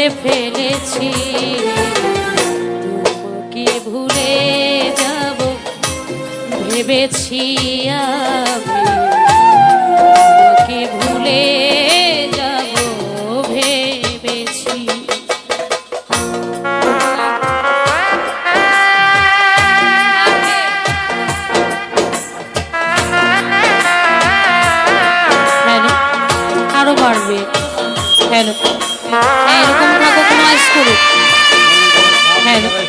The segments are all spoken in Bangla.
কেঁদে ফেলেছি। তোমাকে ভুলে যাব? ভেবেছি আমি। তোমাকে ভুলে যাব? 这。哎。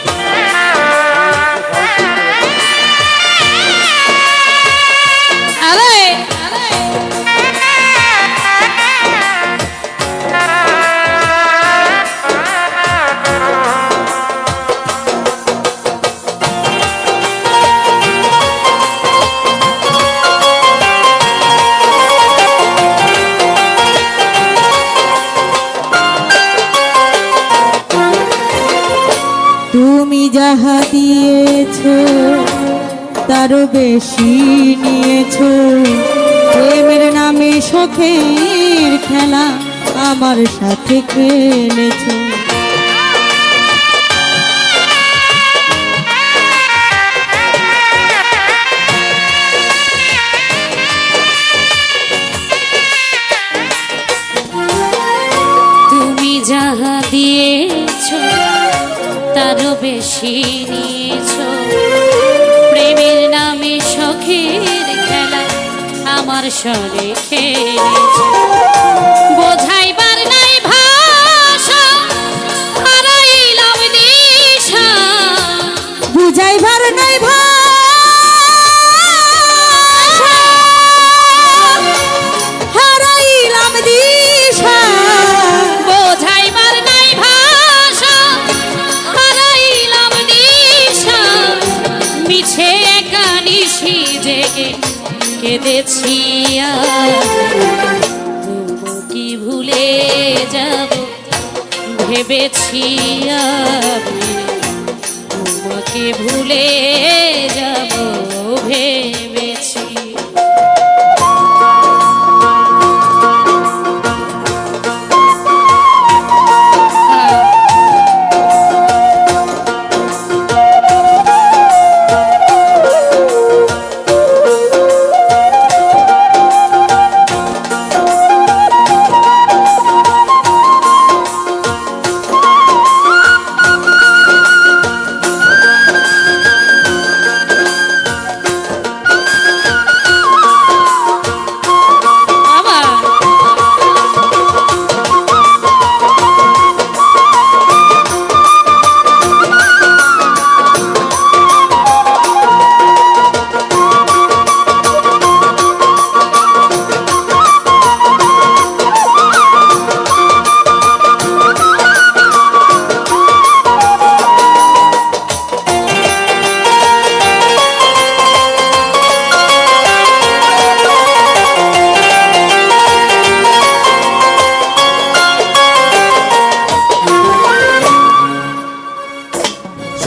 যাহা দিয়েছ তারও বেশি নিয়েছ। প্রেমের নামে শখের খেলা আমার সাথে খেলেছ। বেশি নিয়েছ। প্রেমের নামে সখের খেলা আমার সরে খেয়েছ বোঝাইবার কেঁদেছি কি ভুলে যাব? ভেবেছি তোমাকে ভুলে যাব ভেবেছি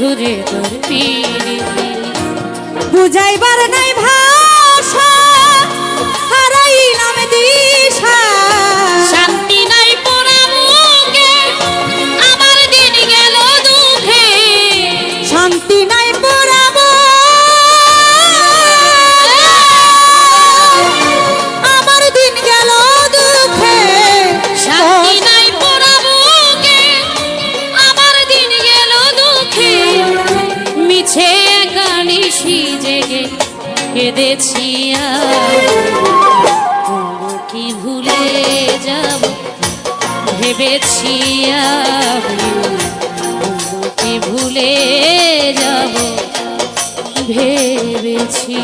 তোর পিড়িতি বুঝাইবার নাই ভাষা। আর। কি ভুলে যাব? ভেবেছি কি ভুলে যাব? ভেবেছি।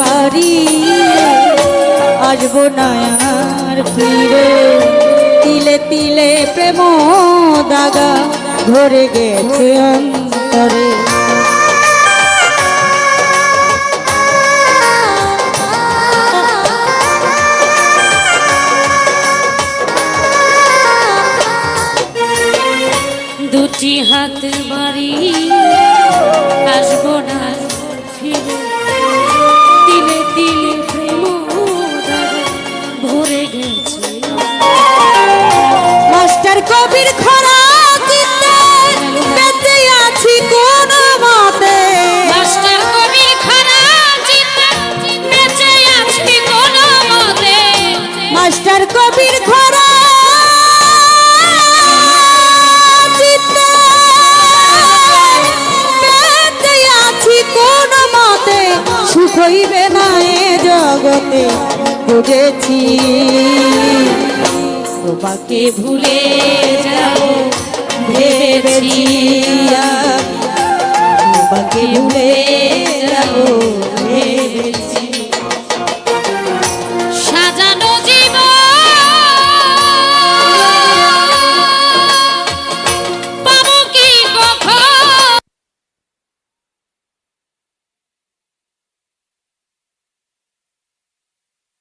পারি। আসব না ফিরে। তিলে তিলে প্রেম দাগা ধরে গেছে অন্তরে। দুটি হাত মাস্টার কবির খরা আছি কোন মতে, সুখ হইবে না এ জগতে বুঝেছি তোমাকে ভুলে যাব তোমাকে ভুলে যাব